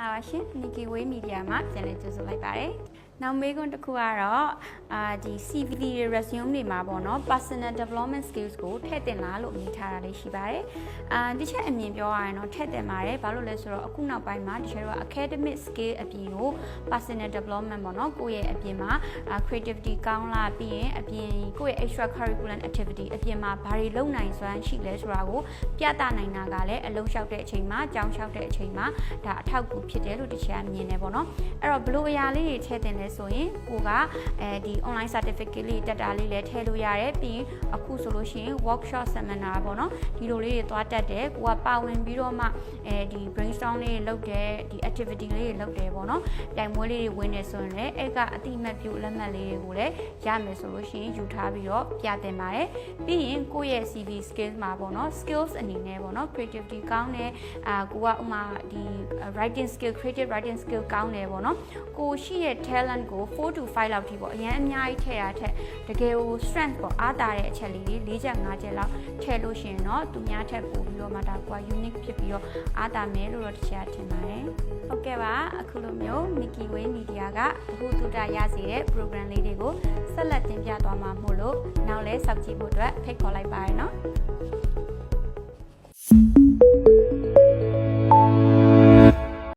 လာပါရှင် Nikki Way Media မှာပြန်လည်ကြိုဆိုလိုက်ပါတယ် နောက်မေးခွန်းတစ်ခုကတော့အာဒီ CV တွေ resume တွေမှာပေါ့နော် personal development skills ကိုထည့်တင်လားလို့အမိထားတာလေးရှိပါတယ်။အာဒီချက်အမြင်ပြောရရင်တော့ထည့်တင်ပါတယ်။ဘာလို့လဲဆိုတော့အခုနောက်ပိုင်းမှာဒီချက်တော့ academic skill အပြင်ကို personal development ပေါ့နော်ကိုယ့်ရဲ့အပြင်မှာအာ creativity ကောင်းလာပြီးရင်အပြင်ကိုယ့်ရဲ့ extra curriculum activity အပြင်မှာဘာတွေလုပ်နိုင်စွမ်းရှိလဲဆိုတာကိုပြသနိုင်တာကလည်းအလုံးလျှောက်တဲ့အချိန်မှာကြောင်းလျှောက်တဲ့အချိန်မှာဒါအထောက်အကူဖြစ်တယ်လို့တချင်မြင်နေပေါ့နော်။အဲ့တော့ဘလို့အရာလေးတွေထည့်တင်လဲဆိုရင်ကိုကအဲဒီ online certificate လေးတက်တာလေးလည်းထည့်လို့ရတယ်ပြီးရင်အခုဆိုလို့ရှိရင် workshop seminar ပေါ့နော်ဒီလိုလေးတွေသွားတက်တယ်ကိုကပါဝင်ပြီးတော့မှအဲဒီ brainstorm လေးတွေလုပ်တယ်ဒီ activity လေးတွေလုပ်တယ်ပေါ့နော်ပြိုင်ပွဲလေးတွေဝင်နေဆိုရင်လည်းအဲ့ကအတိအမှတ်ပြုလက်မှတ်လေးတွေကိုလည်းရမယ်ဆိုလို့ရှိရင်ယူထားပြီးတော့ပြတင်ပါတယ်ပြီးရင်ကိုယ့်ရဲ့ CV skills မှာပေါ့နော် skills အနေနဲ့ပေါ့နော် creativity ကောင်းတယ်အာကိုကဥမာဒီ writing skill creative writing skill ကောင်းတယ်ပေါ့နော်ကိုရှိရဲ့ talent ကို4 to 5လောက်ထိပေါ့အရင်အများကြီးထည့်ရတဲ့တကယ်ကို strength ပေါ့အားတာတဲ့အချက်လေးတွေ၄ချက်၅ချက်လောက်ထည့်လို့ရှိရင်တော့သူများထက်ပိုပြီးတော့မှဒါကွာ unique ဖြစ်ပြီးတော့အားတာမယ်လို့တော့တရားထင်ပါတယ်ဟုတ်ကဲ့ပါအခုလိုမျိုး Mickey Way Media ကဘုသူတရစီတဲ့ program လေးတွေကိုဆက်လက်တင်ပြသွားမှာမို့လို့နောက်လဲစောင့်ကြည့်ဖို့အတွက်ဖိတ်ခေါ်လိုက်ပါရနော်